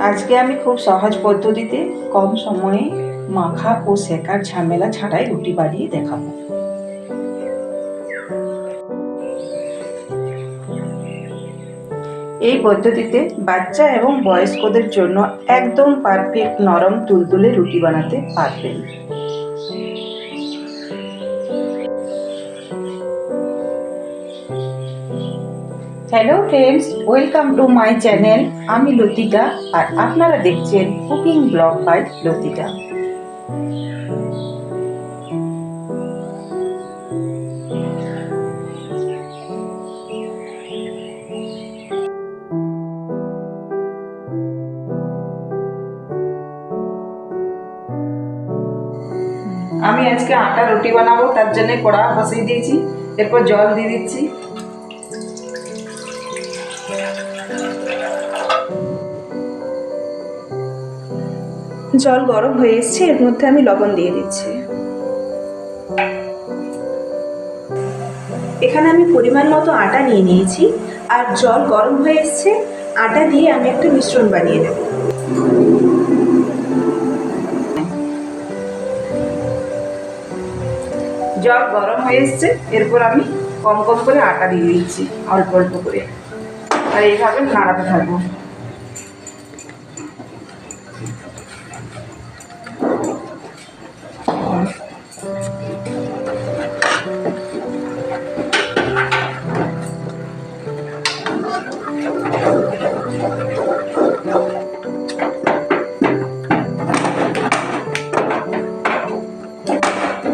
আজকে আমি খুব সহজ পদ্ধতিতে কম সময়ে মাখা ও সেকার ঝামেলা ছাড়াই রুটি বানিয়ে দেখাবো। এই পদ্ধতিতে বাচ্চা এবং বয়স্কদের জন্য একদম পারফেক্ট নরম তুলতুলে রুটি বানাতে পারবেন। Hello friends welcome to my channel আমি লতিকা আর আপনারা দেখছেন কুকিং ব্লগ বাই লতিকা। আমি আজকে আটা রুটি বানাবো, তার জন্য কড়া বসিয়ে দিয়েছি, এরপর জল দিয়ে দিচ্ছি। জল গরম হয়ে এসছে, এর মধ্যে আমি লবণ দিয়ে দিচ্ছি। এখানে আমি পরিমাণ মতো আটা নিয়ে নিয়েছি, আর জল গরম হয়ে এসছে, আটা দিয়ে আমি একটা মিশ্রণ বানিয়ে নেব। জল গরম হয়ে এসছে, এরপর আমি কম কম করে আটা দিয়ে দিচ্ছি, অল্প অল্প করে। আর এইভাবে নাড়াতে থাকব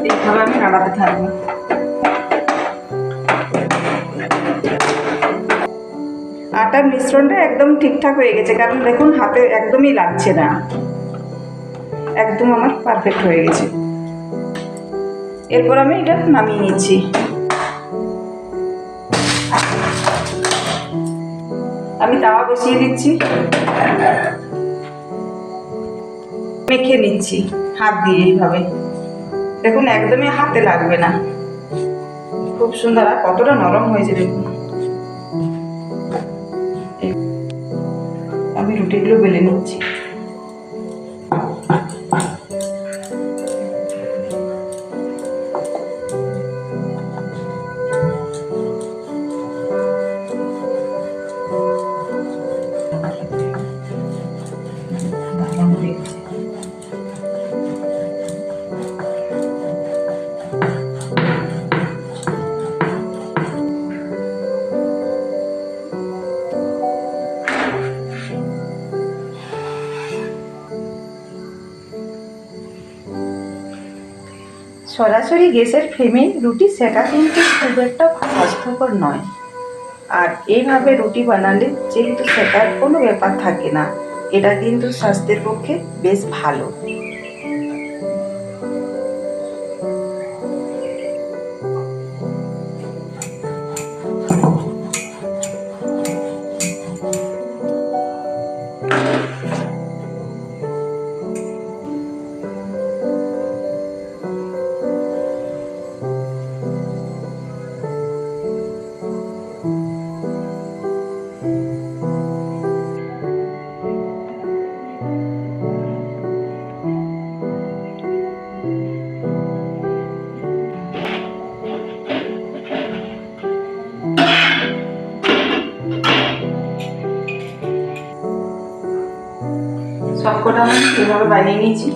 এইভাবে আমি নাড়াতে থাকব আটার মিশ্রণটা একদম ঠিকঠাক হয়ে গেছে, কারণ দেখুন হাতে একদমই লাগছে না। একদম আমার পারফেক্ট হয়ে গেছে। এরপর আমি এটা নামিয়ে নিচ্ছি। আমি তাওয়া বসিয়ে দিচ্ছি। মেখে নিচ্ছি, হাত দিয়ে এইভাবে। দেখুন, একদমই হাতে লাগবে না। খুব সুন্দর, আর কতটা নরম হয়েছে দেখুন। আমি রুটিগুলো বেলে নিচ্ছি। সরাসরি গ্যাসের ফ্লেমে রুটি সেটা কিন্তু খুব একটা স্বাস্থ্যকর নয়। আর এইভাবে রুটি বানালে যেহেতু সেটার কোনো ব্যাপার থাকে না, এটা কিন্তু স্বাস্থ্যের পক্ষে বেশ ভালো। সবকটা আমি এভাবে বানিয়ে নিয়েছি?